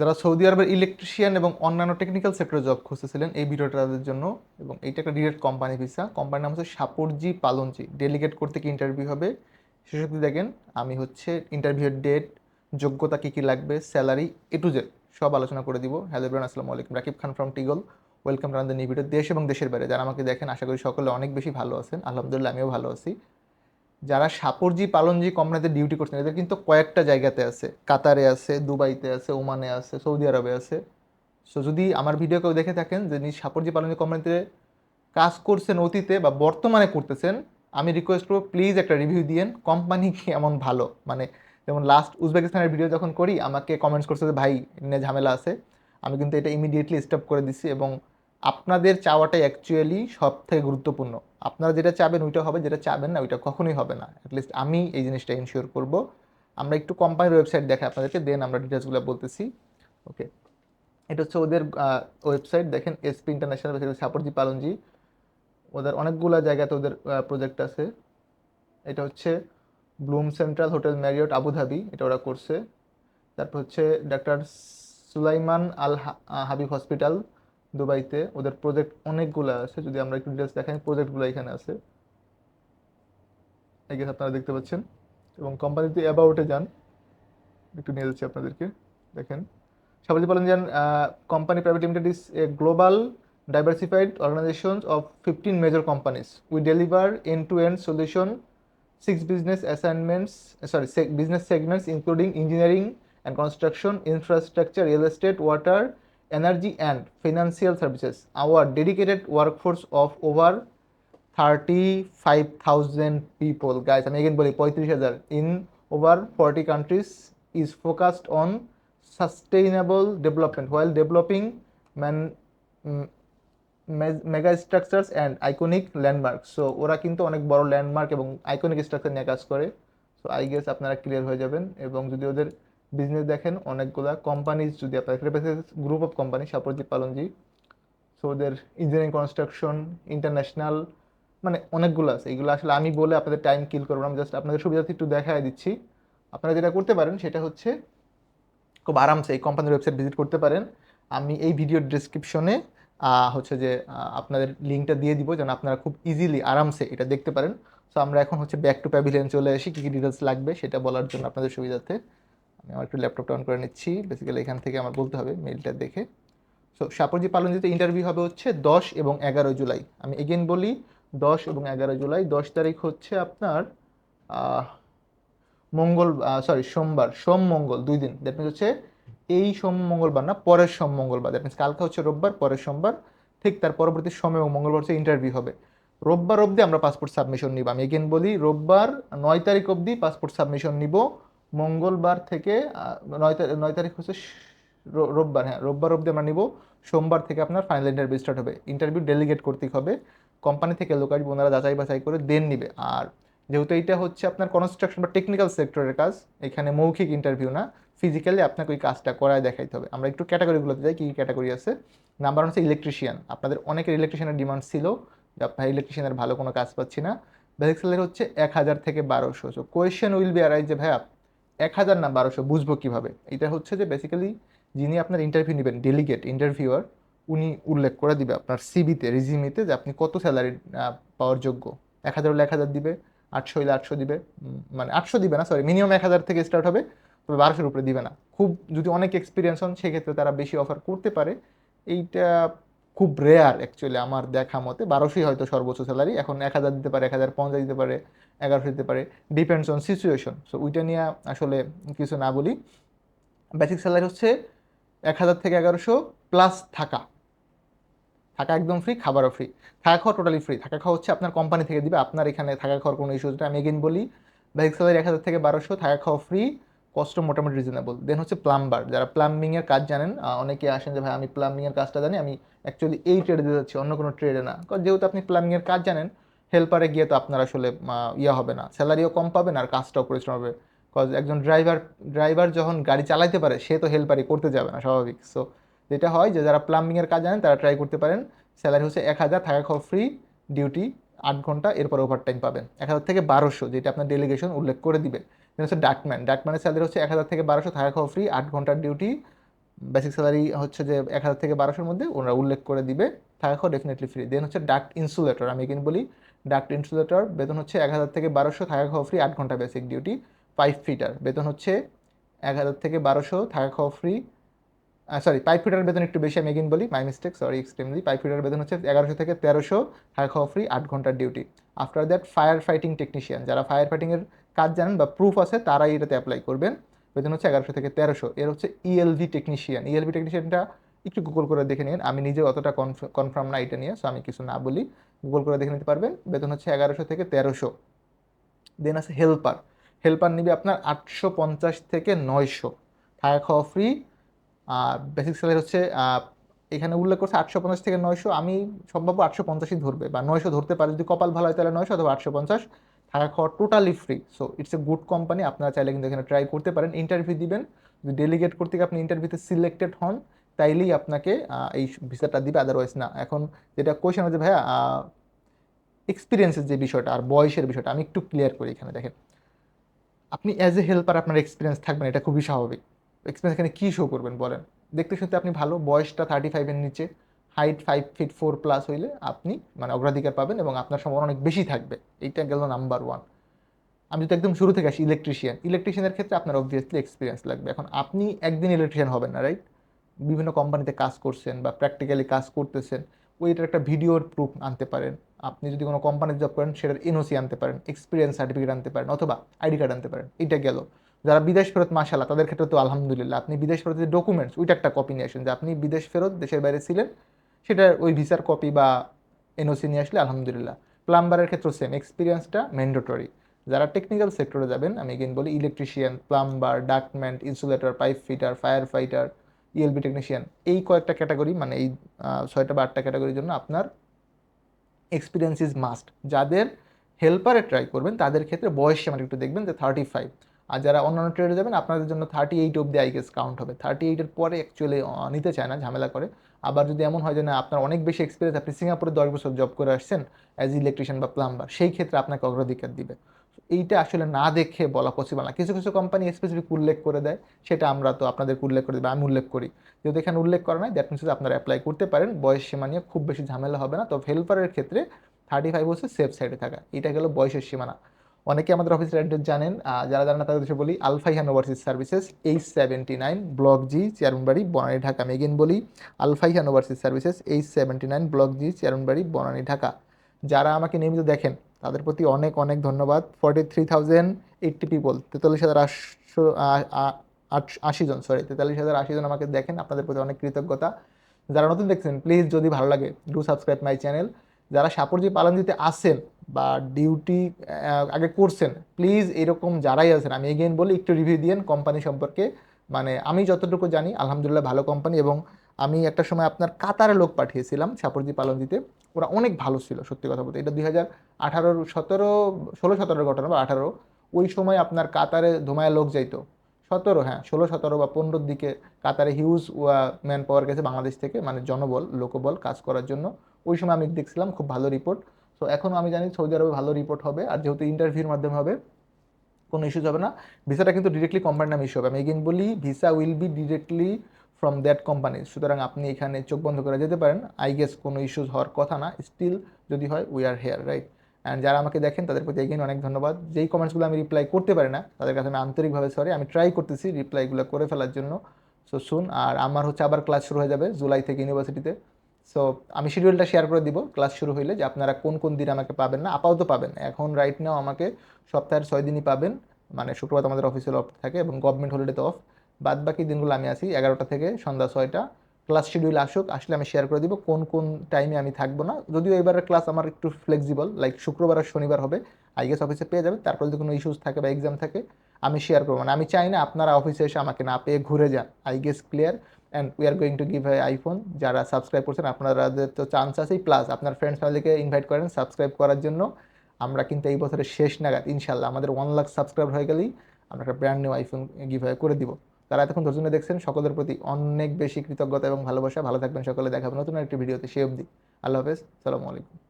যারা সৌদি আরবের ইলেকট্রিশিয়ান এবং অন্যান্য টেকনিক্যাল সেক্টরে জব খুঁজতেছিলেন, এই ভিডিওটা তাদের জন্য এবং এইটা একটা ডিরেক্ট কোম্পানি ভিসা কোম্পানির নাম হচ্ছে সাপুরজি পালনজি ডেলিগেট করতে কি ইন্টারভিউ হবে? সেসব দেখেন, আমি হচ্ছে ইন্টারভিউয়ের ডেট যোগ্যতা কী কী লাগবে স্যালারি এ টু জেড সব আলোচনা করে দিব। হ্যালো ইব্রান আসসালামু আলাইকুম। Rakib Khan from টিগল welcome ran the new video দেশ এবং দেশের বাইরে। যারা আমাকে দেখেন, আশা করি সকলে অনেক বেশি ভালো আছেন। আলহামদুলিল্লাহ, আমিও ভালো আছি। যারা সাপরজি পালনজি কোম্পানিতে ডিউটি করছেন, এদের কিন্তু কয়েকটা জায়গাতে আছে। কাতারে আছে, দুবাইতে আছে, ওমানে আছে, সৌদি আরবে আছে। সো যদি আমার ভিডিও কেউ দেখে থাকেন যে নিজ সাপরজি পালনজি কোম্পানিতে কাজ করছেন অতীতে বা বর্তমানে করতেছেন, আমি রিকোয়েস্ট করব প্লিজ একটা রিভিউ দিয়েন, কোম্পানি কি এমন ভালো? মানে যেমন লাস্ট উজবেকিস্তানের ভিডিও যখন করি, আমাকে কমেন্টস করছে যে, ভাই নিয়ে ঝামেলা আছে। আমি কিন্তু এটা ইমিডিয়েটলি স্টপ করে দিচ্ছি এবং আপনাদের চাওয়াটাই অ্যাকচুয়ালি সব থেকে গুরুত্বপূর্ণ। আপনারা যেটা চাবেন ওইটা হবে, যেটা চাবেন না ওইটা কখনোই হবে না। অ্যাটলিস্ট আমি এই জিনিসটা ইনশিওর করব। আমরা একটু কোম্পানির ওয়েবসাইট দেখাই আপনাদেরকে দেন আমরা ডিটেলসগুলো বলতেছি। ওকে এটা হচ্ছে ওদের ওয়েবসাইট দেখেন এসপি ইন্টারন্যাশনাল সাপরজি পালনজি ওদের অনেকগুলো জায়গাতে ওদের প্রজেক্ট আছে। এটা হচ্ছে bloom central hotel Marriott Abu Dhabi এটা ওরা করছে। তারপর হচ্ছে ডাক্তার সুলাইমান আল হাবিব হসপিটাল দুবাইতে, ওদের প্রজেক্ট অনেকগুলো আছে। যদি আমরা একটু ডিটেলস দেখাই প্রজেক্টগুলো এখানে আছে। এগিয়ে আপনারা দেখতে পাচ্ছেন। এবং কোম্পানি যদি অ্যাবাউটে যান। একটু নিয়ে যাচ্ছি আপনাদেরকে। দেখেন। সবাই বলেন যান company private limited is a global diversified organization of fifteen major companies we deliver end to end solution six business assignments sorry business segments including engineering and construction infrastructure real estate water energy, and financial services. Our dedicated workforce of over 35,000 people, guys, আমি again বলি পঁয়ত্রিশ হাজার in over 40 countries is focused on sustainable development while developing man mega structures and iconic landmark so ওরা কিন্তু অনেক বড় landmark এবং iconic structure নিয়ে কাজ করে সো আই গেস আপনারা ক্লিয়ার হয়ে যাবেন এবং যদি ওদের বিজনেস দেখেন, অনেকগুলা কোম্পানিজ যদি আপনার group of company Shapoorji Pallonji so ওদের ইঞ্জিনিয়ারিং কনস্ট্রাকশন ইন্টারন্যাশনাল মানে অনেকগুলো আছে। এগুলো আসলে আমি বলে আপনাদের টাইম কিল করব আমি জাস্ট আপনাদের সুবিধার্থে একটু দেখাই দিচ্ছি। আপনারা যেটা করতে পারেন, সেটা হচ্ছে খুব আরামসে এই কোম্পানির ওয়েবসাইট ভিজিট করতে পারেন। আমি এই ভিডিওর ডিসক্রিপশনে হচ্ছে যে আপনাদের লিঙ্কটা দিয়ে দিব, যেন আপনারা খুব ইজিলি আরামসে এটা দেখতে পারেন। সো আমরা এখন হচ্ছে ব্যাক টু প্যাভিলিয়ন চলে আসি, কী কী ডিটেলস লাগবে, সেটা বলার জন্য আপনাদের সুবিধার্থে। আমি আমার একটু ল্যাপটপটা অন করে নিচ্ছি। বেসিক্যালি এখান থেকে আমার বলতে হবে মেলটা দেখে। সো সাপরজি পালনজিতে ইন্টারভিউ হবে হচ্ছে দশ এবং এগারো জুলাই। আমি এগেন বলি দশ এবং এগারো জুলাই। দশ তারিখ হচ্ছে আপনার মঙ্গল সরি সোমবার। সোম মঙ্গল, দুই দিন। দ্যাট মিনস হচ্ছে এই সোম মঙ্গলবার না, পরের সোম মঙ্গলবার। দ্যাট মিনস কালকে হচ্ছে রোববার, পরের সোমবার। ঠিক তার পরবর্তী সোম এবং মঙ্গলবার হচ্ছে ইন্টারভিউ হবে। রোববার অবধি আমরা পাসপোর্ট সাবমিশন নিব। আমি এগেন বলি রোববার নয় তারিখ অবধি পাসপোর্ট সাবমিশন নিব। মঙ্গলবার থেকে নয় তারিখ নয় তারিখ হচ্ছে রোববার হ্যাঁ রোববার অবধি আমরা নিব। সোমবার থেকে আপনার ফাইনাল ইন্টারভিউ স্টার্ট হবে। ইন্টারভিউ ডেলিগেট করতে হবে। কোম্পানি থেকে লোক আসবে, ওনারা যাচাই বাছাই করে দেন নিবে। আর যেহেতু এইটা হচ্ছে আপনার কনস্ট্রাকশন বা টেকনিক্যাল সেক্টরের কাজ, এখানে মৌখিক ইন্টারভিউ না ফিজিক্যালি আপনাকে ওই কাজটা করায় দেখাইতে হবে। আমরা একটু ক্যাটাগরিগুলোতে যাই, কী কী ক্যাটাগরি আছে। নাম্বার হচ্ছে ইলেকট্রিশিয়ান আপনাদের অনেকের ইলেকট্রিশিয়ানের ডিমান্ড ছিল, যে আপনার ইলেকট্রিশিয়ানের ভালো কোনো কাজ পাচ্ছি না। বেসিক স্যালারি হচ্ছে এক হাজার থেকে বারোশো। So question will be arise যে ভাইয়া এক হাজার না বারোশো বুঝব কীভাবে? এটা হচ্ছে যে বেসিক্যালি যিনি আপনার ইন্টারভিউ নেবেন ডেলিগেট ইন্টারভিউয়ার উনি উল্লেখ করে দিবে আপনার সিবিতে রিজিমিতে যে আপনি কত স্যালারি পাওয়ার যোগ্য। এক হাজার হলে এক হাজার দিবে, আটশো হলে আটশো দিবে মানে আটশো দিবে না সরি মিনিমাম এক হাজার থেকে স্টার্ট হবে, তবে বারোশোর উপরে দিবে না। খুব যদি অনেক এক্সপিরিয়েন্স হন, সেক্ষেত্রে তারা বেশি অফার করতে পারে। এইটা খুব রেয়ার অ্যাকচুয়ালি আমার দেখা মতে বারোশোই হয়তো সর্বোচ্চ স্যালারি এখন এক হাজার দিতে পারে, এক হাজার পঞ্চাশ দিতে পারে, এগারোশো দিতে পারে ডিপেন্ডস অন সিচুয়েশন সো ওইটা নিয়ে আসলে কিছু না বলি। বেসিক স্যালারি হচ্ছে এক হাজার থেকে এগারোশো প্লাস থাকা। থাকা একদম ফ্রি খাবারও ফ্রি থাকা খাওয়া টোটালি ফ্রি থাকা খাওয়া হচ্ছে আপনার কোম্পানি থেকে দিবে। আপনার এখানে থাকা খাওয়ার কোনো ইস্যুস নেই আমি এগেন বলি বেসিক স্যালারি এক হাজার থেকে বারোশো, থাকা খাওয়া ফ্রি কষ্ট মোটামুটি রিজনেবল দেন হচ্ছে প্লাম্বার যারা প্লাম্বিংয়ের কাজ জানেন অনেকে আসেন যে, ভাই, আমি প্লাম্বিংয়ের কাজটা জানি, আমি অ্যাকচুয়ালি এই ট্রেডে দিতে যাচ্ছি, অন্য কোনো ট্রেডে না। কারণ যেহেতু আপনি প্লাম্বিংয়ের কাজ জানেন হেল্পারে গিয়ে তো আপনার আসলে ইয়ে হবে না স্যালারিও কম পাবেন আর কাজটাও পরিশ্রম হবে। কজ একজন ড্রাইভার ড্রাইভার যখন গাড়ি চালাইতে পারে, সে তো হেল্পারই করতে যাবে না, স্বাভাবিক। সো যেটা হয় যে, যারা প্লাম্বিংয়ের কাজ জানেন, তারা ট্রাই করতে পারেন স্যালারি হচ্ছে এক হাজার, থাকা খাওয়া ফ্রি ডিউটি আট ঘণ্টা, এরপর ওভার টাইম পাবেন। এক হাজার থেকে বারোশো, যেটা আপনার ডেলিগেশন উল্লেখ করে দিবে হচ্ছে ডাকম্যান ডাকম্যানের স্যালারি হচ্ছে এক হাজার থেকে বারোশো, থাকা খাওয়া ফ্রি আট ঘণ্টার ডিউটি বেসিক স্যালারি হচ্ছে যে এক হাজার থেকে বারোশোর মধ্যে ওনারা উল্লেখ করে দিবে, থাকা খাওয়া ডেফিনেটলি ফ্রি দেন হচ্ছে ডাক্ট ইনসুলেটর আমি এখানে বলি ডাক্ট ইনসুলেটর বেতন হচ্ছে এক হাজার থেকে বারোশো, থাকা খাওয়া ফ্রি আট ঘণ্টা বেসিক ডিউটি ফাইভ ফিটার বেতন হচ্ছে এক হাজার থেকে বারোশো, থাকা খাওয়া ফ্রি সরি পাইপ ফিটার বেতন একটু বেশি, আমি এগিন বলি my mistake sorry extremely pipe fitter বেতন হচ্ছে এগারোশো থেকে তেরোশো থাকা খাওয়া ফ্রি আট ঘণ্টার duty after that fire fighting technician যারা ফায়ার ফাইটিংয়ের কাজ জানেন বা প্রুফ আছে, তারাই এটাতে অ্যাপ্লাই করবেন। বেতন হচ্ছে এগারোশো থেকে তেরোশো, এর হচ্ছে ইএলভি টেকনিশিয়ান ইএলভি টেকনিশিয়ানটা একটু গুগল করে দেখে নিন, আমি নিজে অতটা কনফার্ম না এটা নিয়ে সো আমি কিছু না বলি গুগল করে দেখে নিতে পারবেন, বেতন হচ্ছে এগারোশো থেকে তেরোশো। দেন আছে হেল্পার হেল্পার নিবে আপনার আটশো পঞ্চাশ থেকে নয়শো। থাকা খাওয়া ফ্রি বেসিক স্যালারি হচ্ছে এখানে উল্লেখ করছে আটশো পঞ্চাশ থেকে নয়শো। আমি সম্ভাব্য আটশো পঞ্চাশই ধরবে বা নয়শো ধরতে পারে। যদি কপাল ভালো হয় তাহলে নয়শো অথবা আটশো পঞ্চাশ। থাকা খাওয়া totally free so it's a good company আপনারা চাইলে কিন্তু এখানে ট্রাই করতে পারেন। ইন্টারভিউ দিবেন। যদি ডেলিগেট করতে গিয়ে আপনি ইন্টারভিউতে সিলেক্টেড হন, তাইলেই আপনাকে এই ভিসাটা দিবে। আদারওয়াইজ না। এখন যেটা কোয়েশন হচ্ছে, ভাইয়া এক্সপিরিয়েন্সের যে বিষয়টা আর বয়সের বিষয়টা, আমি একটু ক্লিয়ার করি এখানে, দেখেন। আপনি অ্যাজ এ হেল্পার আপনার এক্সপিরিয়েন্স থাকবেন এটা খুবই স্বাভাবিক। এক্সপিরিয়েন্স এখানে কী শো করবেন বলেন? দেখতে শুনতে আপনি ভালো, বয়সটা থার্টি ফাইভের নিচে height five feet four plus হইলে আপনি মানে অগ্রাধিকার পাবেন এবং আপনার সম্ভাবনা অনেক বেশি থাকবে। এইটা গেল নাম্বার ওয়ান আমি যদি একদম শুরু থেকে আসি ইলেকট্রিশিয়ান ইলেকট্রিশিয়ানের ক্ষেত্রে আপনার অবভিয়াসলি এক্সপিরিয়েন্স লাগবে। এখন আপনি একদিন ইলেকট্রিশিয়ান হবেন না রাইট বিভিন্ন কোম্পানিতে কাজ করছেন বা প্র্যাকটিক্যালি কাজ করতেছেন, ওইটার একটা ভিডিওর প্রুফ আনতে পারেন। আপনি যদি কোনো কোম্পানিতে জব করেন, সেটার এনওসি আনতে পারেন এক্সপিরিয়েন্স সার্টিফিকেট আনতে পারেন, অথবা আইডি কার্ড আনতে পারেন। এটা গেল। যারা বিদেশ ফেরত মাসালা তাদের ক্ষেত্রে তো আলহামদুলিল্লাহ, আপনি বিদেশ ফেরত যে ডকুমেন্টস ওইটা একটা কপি নিয়ে আসেন যে আপনি বিদেশ ফেরত দেশের বাইরে ছিলেন সেটা ওই ভিসার কপি বা এনওসি নিয়ে আসলে আলহামদুলিল্লাহ। প্লাম্বারের ক্ষেত্রে সেম এক্সপিরিয়েন্সটা ম্যান্ডেটরি যারা টেকনিক্যাল সেক্টরে যাবেন, আমি এগেন বলি electrician plumber ductman insulator pipe fitter fire fighter ELV technician এই কয়েকটা ক্যাটাগরি মানে এই ছয়টা বা আটটা ক্যাটাগরির জন্য আপনার এক্সপিরিয়েন্স ইজ মাস্ট যাদের হেল্পারে ট্রাই করবেন, তাদের ক্ষেত্রে বয়স সীমাটা একটু দেখবেন যে থার্টি ফাইভ আর যারা অন্যান্য ট্রেডে যাবেন, আপনাদের জন্য থার্টি এইট অব্দি আই গেস কাউন্ট হবে। থার্টি এইটের পরে অ্যাকচুয়ালি নিতে চায় না, ঝামেলা করে। আবার যদি এমন হয় যে না, আপনার অনেক বেশি এক্সপিরিয়েন্স আপনি সিঙ্গাপুরে দশ বছর জব করে আসছেন অ্যাজ ইলেকট্রিশিয়ান বা প্লাম্বার সেই ক্ষেত্রে আপনাকে অগ্রাধিকার দিবে। এইটা আসলে না দেখে বলা পসিবল না। কিছু কিছু কোম্পানি স্পেসিফিক উল্লেখ করে দেয়, সেটা আমরা তো আপনাদের উল্লেখ করে দেবে, আমি উল্লেখ করি। যেহেতু এখানে উল্লেখ করা নাই দ্যাট মিনস আপনারা অ্যাপ্লাই করতে পারেন, বয়স সীমা নিয়ে খুব বেশি ঝামেলা হবে না। তো হেল্পারের ক্ষেত্রে থার্টি ফাইভ হচ্ছে সেফ সাইডে থাকা। এটা গেল বয়সের সীমানা। অনেকে আমাদের অফিসের অ্যাড্রেস জানেন যারা জানেন তাদের দেশে বলি Alfaihan overseas services H seventy nine block G Chairmanbari Banani Dhaka আমি এগেন বলি Alfaihan overseas services H seventy nine block G Chairmanbari Banani Dhaka যারা আমাকে নিয়মিত দেখেন, তাদের প্রতি অনেক অনেক ধন্যবাদ। Forty three thousand eighty people তেতাল্লিশ হাজার আটশো আশি জন সরি তেতাল্লিশ হাজার আশি জন আমাকে দেখেন, আপনাদের প্রতি অনেক কৃতজ্ঞতা। যারা নতুন দেখছেন প্লিজ যদি ভালো লাগে ডু সাবস্ক্রাইব মাই চ্যানেল যারা সাপরজি পালন দিতে আসেন বা ডিউটি আগে করছেন। প্লিজ এরকম যারাই আছেন, আমি এগেইন বলি, একটু রিভিউ দিয়েন কোম্পানি সম্পর্কে। মানে আমি যতটুকু জানি, আলহামদুলিল্লাহ ভালো কোম্পানি এবং আমি একটা সময় আপনার কাতারে লোক পাঠিয়েছিলাম সাপরজি পালন দিতে ওরা অনেক ভালো ছিল, সত্যি কথা বলতে। এটা দুই হাজার আঠারোর সতেরো, ষোলো, সতেরোর ঘটনা বা আঠারো, ওই সময় আপনার কাতারে ধোমায় লোক যাইতো। সতেরো হ্যাঁ ষোলো, সতেরো বা পনেরোর দিকে কাতারে হিউজ ম্যান পাওয়ার গেছে বাংলাদেশ থেকে মানে জনবল, লোকবল কাজ করার জন্য। ওই সময় আমি দেখছিলাম, খুব ভালো রিপোর্ট তো এখনও আমি জানি সৌদি আরবে ভালো রিপোর্ট হবে, আর যেহেতু ইন্টারভিউর মাধ্যমে হবে, কোনো ইস্যুজ হবে না। ভিসাটা কিন্তু ডিরেক্টলি কোম্পানির নামে ইস্যু হবে। আমি এগেন বলি visa will be directly from that company সুতরাং আপনি এখানে চোখ বন্ধ করে যেতে পারেন। আই গেস কোনো ইস্যুজ হওয়ার কথা না। স্টিল যদি হয় we are here right and যারা আমাকে দেখেন, তাদের প্রতি এগেন অনেক ধন্যবাদ। যেই কমেন্টসগুলো আমি রিপ্লাই করতে পারি না, তাদের কাছে আমি আন্তরিকভাবে সরি আমি ট্রাই করতেছি রিপ্লাইগুলো করে ফেলার জন্য। সো শুন আর আমার হচ্ছে আবার ক্লাস শুরু হয়ে যাবে জুলাই থেকে ইউনিভার্সিটিতে সো আমি শিডিউলটা শেয়ার করে দিব। ক্লাস শুরু হইলে যে আপনারা কোন কোন দিন আমাকে পাবেন না, আপাতত পাবেন এখন রাইট নাও আমাকে সপ্তাহের ছয় দিনই পাবেন। মানে শুক্রবার আমাদের অফিসিয়াল অফ থাকে এবং গভর্নমেন্ট হলিডেতে অফ বাদ বাকি দিনগুলো আমি আসি এগারোটা থেকে সন্ধ্যা ছয়টা। ক্লাস শিডিউল আসুক, আসলে আমি শেয়ার করে দিব কোন কোন টাইমে আমি থাকব না। যদিও এবারের ক্লাস আমার একটু ফ্লেক্সিবল লাইক শুক্রবার আর শনিবার হবে। আই গেস অফিসে পেয়ে যাবেন তারপর যদি কোনো ইস্যুস থাকে বা এক্সাম থাকে, আমি শেয়ার করব। না আমি চাই না আপনারা অফিসে এসে আমাকে না পেয়ে ঘুরে যান। I guess clear and we are going to give I iPhone যারা সাবস্ক্রাইব করছেন আপনাদের তো চান্স আছেই। প্লাস আপনার ফ্রেন্ডস ফ্যামিলিকে ইনভাইট করেন সাবস্ক্রাইব করার জন্য। আমরা কিন্তু এই বছরের শেষ নাগাদ ইনশাল্লাহ আমাদের ওয়ান লাখ সাবস্ক্রাইব হয়ে গেলেই আমরা একটা ব্র্যান্ড নিউ আইফোন গিভ করে দিব। তারা এতক্ষণ ধৈর্য দেখছেন, সকলের প্রতি অনেক বেশি কৃতজ্ঞতা এবং ভালোবাসা। ভালো থাকবেন সকলে দেখাবেন নতুন একটি ভিডিওতে সে অবধি। আল্লাহ হাফেজ, সালামু আলাইকুম।